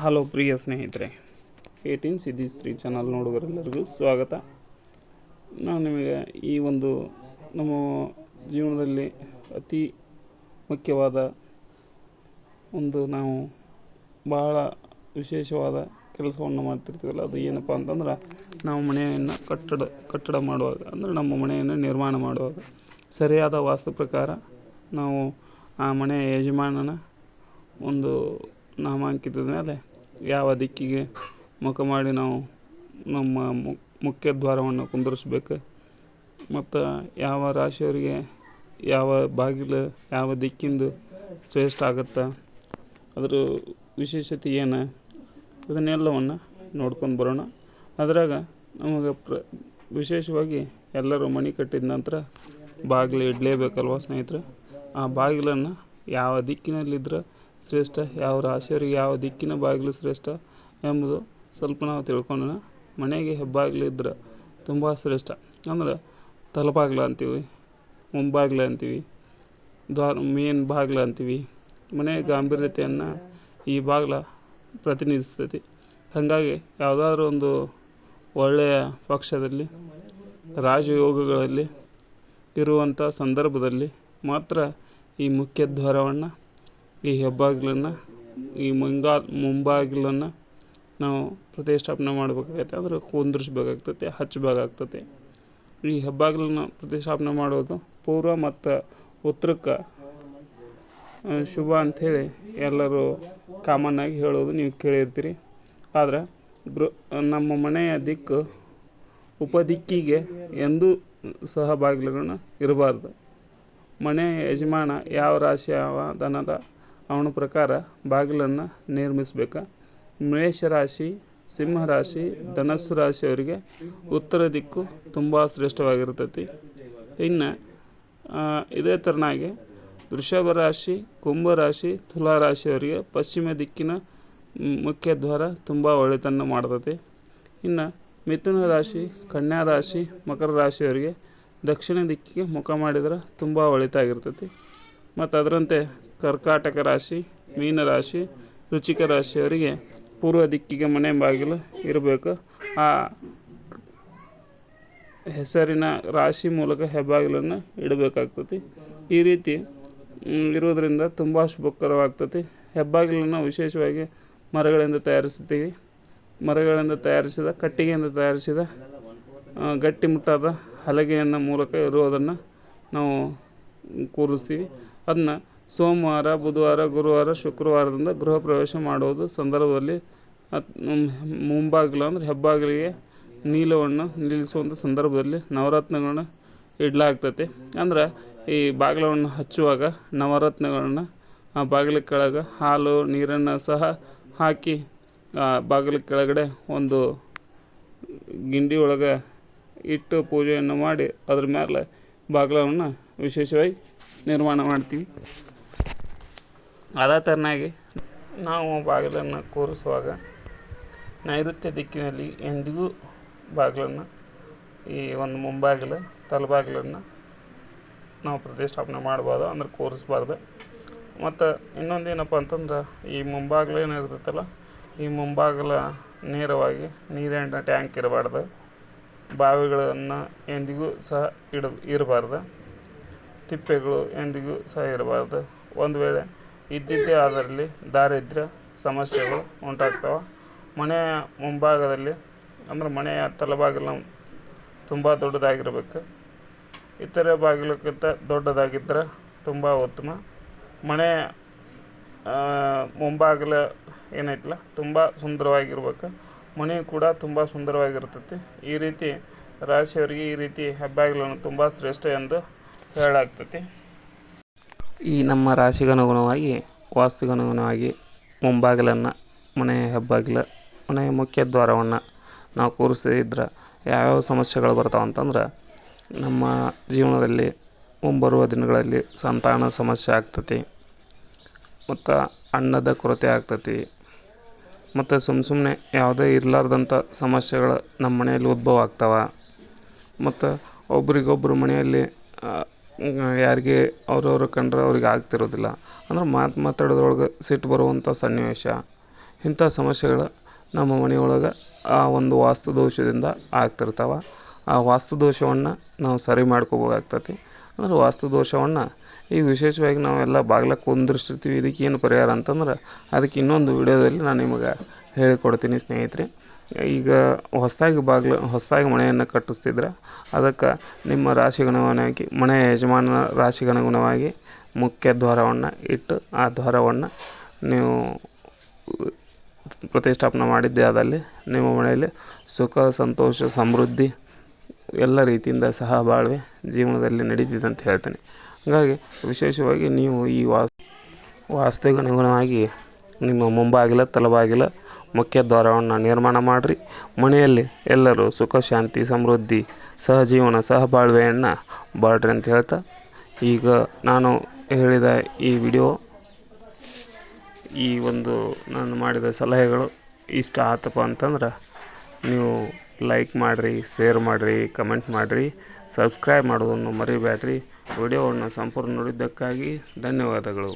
Hello ಪ್ರಿಯ ಸ್ನೇಹಿತರೆ eighteen ಸಿದ್ದಿ ಸ್ತ್ರೀ channel ನೋಡುಗರೆಲ್ಲರಿಗೂ ಸ್ವಾಗತ. ನಾನು ನಿಮಗೆ ಈ ಒಂದು ನಮ್ಮ ಜೀವನದಲ್ಲಿ ಅತಿ ಮುಖ್ಯವಾದ ಒಂದು ನಾವು ಬಹಳ ವಿಶೇಷವಾದ ಕೆಲಸವನ್ನು ಮಾಡ್ತಿರ್ತೀವಲ್ಲ, ಅದು ಏನಪ್ಪ ಅಂತಂದ್ರೆ ನಾವು ಮನೆಯನ್ನು ಕಟ್ಟಡ ಕಟ್ಟಡ ಮಾಡುವಾಗ, ಅಂದರೆ ನಮ್ಮ ಮನೆಯನ್ನು ನಿರ್ಮಾಣ ಮಾಡುವಾಗ. ಸರಿಯಾದ ವಾಸ್ತು ಪ್ರಕಾರ ನಾವು ಆ ಮನೆಯ ಯಜಮಾನನ ಒಂದು ನಾಮಾಂಕಿತದ ಮೇಲೆ ಯಾವ ದಿಕ್ಕಿಗೆ ಮುಖ ಮಾಡಿ ನಾವು ನಮ್ಮ ಮುಖ್ಯ ದ್ವಾರವನ್ನು ಕುಂದರಿಸ್ಬೇಕು. ಮತ್ತು ಯಾವ ರಾಶಿಯವರಿಗೆ ಯಾವ ಬಾಗಿಲು, ಯಾವ ದಿಕ್ಕಿಂದು ಶ್ರೇಷ್ಠ ಆಗುತ್ತೆ, ಅದ್ರ ವಿಶೇಷತೆ ಏನು, ಇದನ್ನೆಲ್ಲವನ್ನು ನೋಡ್ಕೊಂಡು ಬರೋಣ. ಅದ್ರಾಗ ನಮಗೆ ಪ್ರ, ವಿಶೇಷವಾಗಿ ಎಲ್ಲರೂ ಮಣಿ ಕಟ್ಟಿದ ನಂತರ ಬಾಗಿಲು ಇಡಲೇಬೇಕಲ್ವ ಸ್ನೇಹಿತರೆ? ಆ ಬಾಗಿಲನ್ನು ಯಾವ ದಿಕ್ಕಿನಲ್ಲಿದ್ರೆ ಶ್ರೇಷ್ಠ? ಯಾವ ರಾಶಿಯವರಿಗೆ ಯಾವ ದಿಕ್ಕಿನ ಬಾಗಿಲು ಶ್ರೇಷ್ಠ ಎಂಬುದು ಸ್ವಲ್ಪ ನಾವು ತಿಳ್ಕೊಂಡನ. ಮನೆಗೆ ಹೆಬ್ಬಾಗಿಲು ಇದ್ರೆ ತುಂಬ ಶ್ರೇಷ್ಠ. ಅಂದ್ರೆ ತಲಬಾಗ್ಲು ಅಂತೀವಿ, ಮುಂಬಾಗಿಲು ಅಂತೀವಿ, ದ್ವಾರ ಮೇನ್ ಬಾಗಿಲು ಅಂತೀವಿ. ಮನೆಯ ಗಾಂಭೀರ್ಯತೆಯನ್ನು ಈ ಬಾಗಿಲ ಪ್ರತಿನಿಧಿಸ್ತೈತಿ ಹಾಗಾಗಿ ಯಾವುದಾದ್ರೂ ಒಂದು ಒಳ್ಳೆಯ ಪಕ್ಷದಲ್ಲಿ, ರಾಜಯೋಗಗಳಲ್ಲಿ ಇರುವಂಥ ಸಂದರ್ಭದಲ್ಲಿ ಮಾತ್ರ ಈ ಮುಖ್ಯ ದ್ವಾರವನ್ನು ಈ ಹೆಬ್ಬಾಗಿಲನ್ನು, ಈ ಮುಂಗಾ, ಮುಂಬಾಗಿಲನ್ನು ನಾವು ಪ್ರತಿಷ್ಠಾಪನೆ ಮಾಡಬೇಕಾಗೈತೆ ಅಂದರೆ ಕುಂದ್ರಿಸ್ಬೇಕಾಗ್ತೈತೆ ಹಚ್ಚಬೇಕಾಗ್ತದೆ ಈ ಹೆಬ್ಬಾಗಿಲನ್ನು ಪ್ರತಿಷ್ಠಾಪನೆ ಮಾಡೋದು ಪೂರ್ವ ಮತ್ತು ಉತ್ತರಕ್ಕೆ ಶುಭ ಅಂಥೇಳಿ ಎಲ್ಲರೂ ಕಾಮನ್ನಾಗಿ ಹೇಳೋದು ನೀವು ಕೇಳಿರ್ತೀರಿ. ಆದ್ರೆ ಗೃ ನಮ್ಮ ಮನೆಯ ದಿಕ್ಕು ಉಪದಿಕ್ಕಿಗೆ ಎಂದೂ ಸಹ ಬಾಗಿಲುಗಳನ್ನ ಇರಬಾರ್ದು. ಮನೆಯ ಯಜಮಾನ ಯಾವ ರಾಶಿ ಅವನದ ಅವನ ಪ್ರಕಾರ ಬಾಗಿಲನ್ನು ನಿರ್ಮಿಸಬೇಕು. ಮೇಷ ರಾಶಿ ಸಿಂಹ ರಾಶಿ ಧನಸ್ಸು ರಾಶಿಯವರಿಗೆ ಉತ್ತರ ದಿಕ್ಕು ತುಂಬ ಶ್ರೇಷ್ಠವಾಗಿರ್ತೈತಿ. ಇನ್ನು ಇದೇ ಥರನಾಗಿ ವೃಷಭ ರಾಶಿ, ಕುಂಭ ರಾಶಿ, ತುಲಾ ರಾಶಿಯವರಿಗೆ ಪಶ್ಚಿಮ ದಿಕ್ಕಿನ ಮುಖ್ಯ ದ್ವಾರ ತುಂಬ ಒಳ್ಳೆತನ ಮಾಡ್ತೈತಿ. ಇನ್ನು, ಮಿಥುನ ರಾಶಿ, ಕನ್ಯಾ ರಾಶಿ, ಮಕರ ರಾಶಿಯವರಿಗೆ ದಕ್ಷಿಣ ದಿಕ್ಕಿಗೆ ಮುಖ ಮಾಡಿದ್ರೆ ತುಂಬ ಒಳಿತಾಗಿರ್ತೈತಿ. ಮತ್ತು ಅದರಂತೆ ಕರ್ಕಾಟಕ ರಾಶಿ, ಮೀನ ರಾಶಿ, ರುಚಿಕ ರಾಶಿಯವರಿಗೆ ಪೂರ್ವ ದಿಕ್ಕಿಗೆ ಮನೆ ಬಾಗಿಲು ಇರಬೇಕು. ಆ ಹೆಸರಿನ ರಾಶಿ ಮೂಲಕ ಹೆಬ್ಬಾಗಿಲನ್ನು ಇಡಬೇಕಾಗ್ತತಿ. ಈ ರೀತಿ ಇರೋದರಿಂದ ತುಂಬ ಶುಭಕರವಾಗ್ತತಿ. ಹೆಬ್ಬಾಗಿಲನ್ನು ವಿಶೇಷವಾಗಿ ಮರಗಳಿಂದ ತಯಾರಿಸುತ್ತೀವಿ. ಮರಗಳಿಂದ ತಯಾರಿಸಿದ, ಕಟ್ಟಿಗೆಯಿಂದ ತಯಾರಿಸಿದ ಗಟ್ಟಿಮುಟ್ಟಾದ ಹಲಗೆಯನ್ನು ಮೂಲಕ ಇರುವುದನ್ನು ನಾವು ಕೂರಿಸ್ತೀವಿ. ಅದನ್ನ ಸೋಮವಾರ, ಬುಧವಾರ, ಗುರುವಾರ, ಶುಕ್ರವಾರದಿಂದ ಗೃಹ ಪ್ರವೇಶ ಮಾಡುವುದು ಸಂದರ್ಭದಲ್ಲಿ ಮುಂಬಾಗಿಲು ಅಂದರೆ ಹೆಬ್ಬಾಗಿಲಿಗೆ ನೀಲವನ್ನು ನಿಲ್ಲಿಸುವಂಥ ಸಂದರ್ಭದಲ್ಲಿ ನವರತ್ನಗಳನ್ನ ಇಡಲಾಗ್ತೈತಿ. ಅಂದ್ರೆ ಈ ಬಾಗಿಲವನ್ನು ಹಚ್ಚುವಾಗ ನವರತ್ನಗಳನ್ನ ಆ ಬಾಗಿಲ ಕೆಳಗೆ ಹಾಲು, ನೀರನ್ನು ಸಹ ಹಾಕಿ, ಆ ಬಾಗಿಲ ಕೆಳಗಡೆ ಒಂದು ಗಿಂಡಿ ಒಳಗೆ ಇಟ್ಟು ಪೂಜೆಯನ್ನು ಮಾಡಿ ಅದ್ರ ಮೇಲೆ ಬಾಗಿಲವನ್ನು ವಿಶೇಷವಾಗಿ ನಿರ್ಮಾಣ ಮಾಡ್ತೀವಿ. ಅದೇ ಥರನಾಗಿ ನಾವು ಬಾಗಿಲನ್ನು ಕೂರಿಸುವಾಗ ನೈಋತ್ಯ ದಿಕ್ಕಿನಲ್ಲಿ ಎಂದಿಗೂ ಬಾಗಿಲನ್ನು, ಈ ಒಂದು ಮುಂಬಾಗಿಲು, ತಲೆಬಾಗಿಲನ್ನು ನಾವು ಪ್ರತಿಷ್ಠಾಪನೆ ಮಾಡ್ಬೋದು, ಅಂದ್ರೆ ಕೂರಿಸ್ಬಾರ್ದು. ಮತ್ತು ಇನ್ನೊಂದು ಏನಪ್ಪ ಅಂತಂದ್ರೆ, ಈ ಮುಂಬಾಗಿಲು ಏನು ಇರ್ತೈತಲ್ಲ ಈ ಮುಂಬಾಗಿಲ ನೇರವಾಗಿ ನೀರಿನ ಟ್ಯಾಂಕ್ ಇರಬಾರ್ದು. ಬಾವಿಗಳನ್ನು ಎಂದಿಗೂ ಸಹ ಇಡ, ಇರಬಾರ್ದು. ತಿಪ್ಪೆಗಳು ಎಂದಿಗೂ ಸಹ ಇರಬಾರ್ದು. ಒಂದು ವೇಳೆ ಇದ್ದಿದ್ದೇ ಅದರಲ್ಲಿ ದಾರಿದ್ರ್ಯ ಸಮಸ್ಯೆಗಳು ಉಂಟಾಗ್ತವೆ. ಮನೆಯ ಮುಂಭಾಗದಲ್ಲಿ, ಅಂದ್ರೆ ಮನೆಯ ತಲಬಾಗಿಲು ತುಂಬ ದೊಡ್ಡದಾಗಿರ್ಬೇಕು. ಇತರೆ ಬಾಗಿಲಕ್ಕಿಂತ ದೊಡ್ಡದಾಗಿದ್ದರೆ ತುಂಬ ಉತ್ತಮ. ಮನೆ ಮುಂಭಾಗಲ ಏನೈತಲ್ಲ, ತುಂಬ ಸುಂದರವಾಗಿರ್ಬೇಕು. ಮನೆ ಕೂಡ ತುಂಬ ಸುಂದರವಾಗಿರ್ತೈತಿ. ಈ ರೀತಿ ರಾಶಿಯವರಿಗೆ ಈ ರೀತಿ ಹೆಬ್ಬಾಗಿಲನ್ನು ತುಂಬ ಶ್ರೇಷ್ಠ ಎಂದು ಹೇಳಲಾಗ್ತೈತಿ. ಈ ನಮ್ಮ ರಾಶಿಗನುಗುಣವಾಗಿ ವಾಸ್ತುಗನುಗುಣವಾಗಿ ಮುಂಬಾಗಿಲನ್ನು, ಮನೆಯ ಹೆಬ್ಬಾಗಿಲು, ಮನೆಯ ಮುಖ್ಯ ದ್ವಾರವನ್ನು ನಾವು ಕೂರಿಸಿದ್ರೆ ಯಾವ್ಯಾವ ಸಮಸ್ಯೆಗಳು ಬರ್ತಾವೆ ಅಂತಂದ್ರೆ ನಮ್ಮ ಜೀವನದಲ್ಲಿ ಮುಂಬರುವ ದಿನಗಳಲ್ಲಿ ಸಂತಾನ ಸಮಸ್ಯೆ ಆಗ್ತತಿ, ಮತ್ತು ಅನ್ನದ ಕೊರತೆ ಆಗ್ತತಿ, ಮತ್ತು ಸುಮ್ಮ ಸುಮ್ಮನೆ ಯಾವುದೇ ಇರಲಾರ್ದಂಥ ಸಮಸ್ಯೆಗಳು ನಮ್ಮ ಮನೆಯಲ್ಲಿ ಉದ್ಭವ ಆಗ್ತಾವೆ, ಮತ್ತು ಒಬ್ರಿಗೊಬ್ಬರು ಮನೆಯಲ್ಲಿ ಯಾರಿಗೆ ಅವ್ರವ್ರು ಕಂಡ್ರೆ ಅವ್ರಿಗೆ ಆಗ್ತಿರೋದಿಲ್ಲ. ಅಂದ್ರೆ ಮಾತು ಮಾತಾಡೋದ್ರೊಳಗೆ ಸಿಟ್ಟು ಬರುವಂಥ ಸನ್ನಿವೇಶ. ಇಂಥ ಸಮಸ್ಯೆಗಳು ನಮ್ಮ ಮನೆಯೊಳಗೆ ಆ ಒಂದು ವಾಸ್ತು ದೋಷದಿಂದ ಆಗ್ತಿರ್ತಾವೆ. ಆ ವಾಸ್ತು ದೋಷವನ್ನು ನಾವು ಸರಿ ಮಾಡ್ಕೋಬೋದಾಗ್ತತಿ ಅಂದ್ರೆ ವಾಸ್ತು ದೋಷವನ್ನು ಈಗ ವಿಶೇಷವಾಗಿ ನಾವೆಲ್ಲ ಬಾಗ್ಲ ಕುಂದಿರ್ಸಿರ್ತೀವಿ ಇದಕ್ಕೆ ಏನು ಪರಿಹಾರ ಅಂತಂದ್ರೆ ಅದಕ್ಕೆ ಇನ್ನೊಂದು ವಿಡಿಯೋದಲ್ಲಿ ನಾನು ನಿಮಗೆ ಹೇಳಿಕೊಡ್ತೀನಿ ಸ್ನೇಹಿತರೆ. ಈಗ ಹೊಸದಾಗಿ ಬಾಗಿಲು, ಹೊಸದಾಗಿ ಮನೆಯನ್ನು ಕಟ್ಟಿಸ್ತಿದ್ರೆ ಅದಕ್ಕೆ ನಿಮ್ಮ ರಾಶಿಗನುಗುಣವಾಗಿ ಮನೆಯ ಯಜಮಾನನ ರಾಶಿಗನುಗುಣವಾಗಿ ಮುಖ್ಯ ದ್ವಾರವನ್ನು ಇಟ್ಟು ಆ ದ್ವಾರವನ್ನು ನೀವು ಪ್ರತಿಷ್ಠಾಪನೆ ಮಾಡಿದ್ದೇ ಆದಲ್ಲಿ ನಿಮ್ಮ ಮನೆಯಲ್ಲಿ ಸುಖ, ಸಂತೋಷ, ಸಮೃದ್ಧಿ ಎಲ್ಲ ರೀತಿಯಿಂದ ಸಹ ಬಾಳ್ವೆ ಜೀವನದಲ್ಲಿ ನಡೀತಿದೆ ಅಂತ ಹೇಳ್ತೇನೆ. ಹಾಗಾಗಿ ವಿಶೇಷವಾಗಿ ನೀವು ಈ ವಾಸ್, ವಾಸ್ತುಗನುಗುಣವಾಗಿ ನಿಮ್ಮ ಮುಂಬಾಗಿಲ, ತಲಬಾಗಿಲ ಮುಖ್ಯ ದ್ವಾರವನ್ನು ನಿರ್ಮಾಣ ಮಾಡಿರಿ. ಮನೆಯಲ್ಲಿ ಎಲ್ಲರೂ ಸುಖ, ಶಾಂತಿ, ಸಮೃದ್ಧಿ, ಸಹಜೀವನ, ಸಹಬಾಳ್ವೆಯನ್ನು ಬಾಳ್ರಿ ಅಂತ ಹೇಳ್ತಾ, ಈಗ ನಾನು ಹೇಳಿದ ಈ ವಿಡಿಯೋ, ಈ ಒಂದು ನಾನು ಮಾಡಿದ ಸಲಹೆಗಳು ಇಷ್ಟ ಆತಪ್ಪ ಅಂತಂದ್ರೆ, ನೀವು ಲೈಕ್ ಮಾಡಿರಿ, ಶೇರ್ ಮಾಡಿರಿ, ಕಮೆಂಟ್ ಮಾಡಿರಿ, ಸಬ್ಸ್ಕ್ರೈಬ್ ಮಾಡೋದನ್ನು ಮರಿಬೇಡ್ರಿ ವಿಡಿಯೋವನ್ನು ಸಂಪೂರ್ಣ ನೋಡಿದ್ದಕ್ಕಾಗಿ ಧನ್ಯವಾದಗಳು.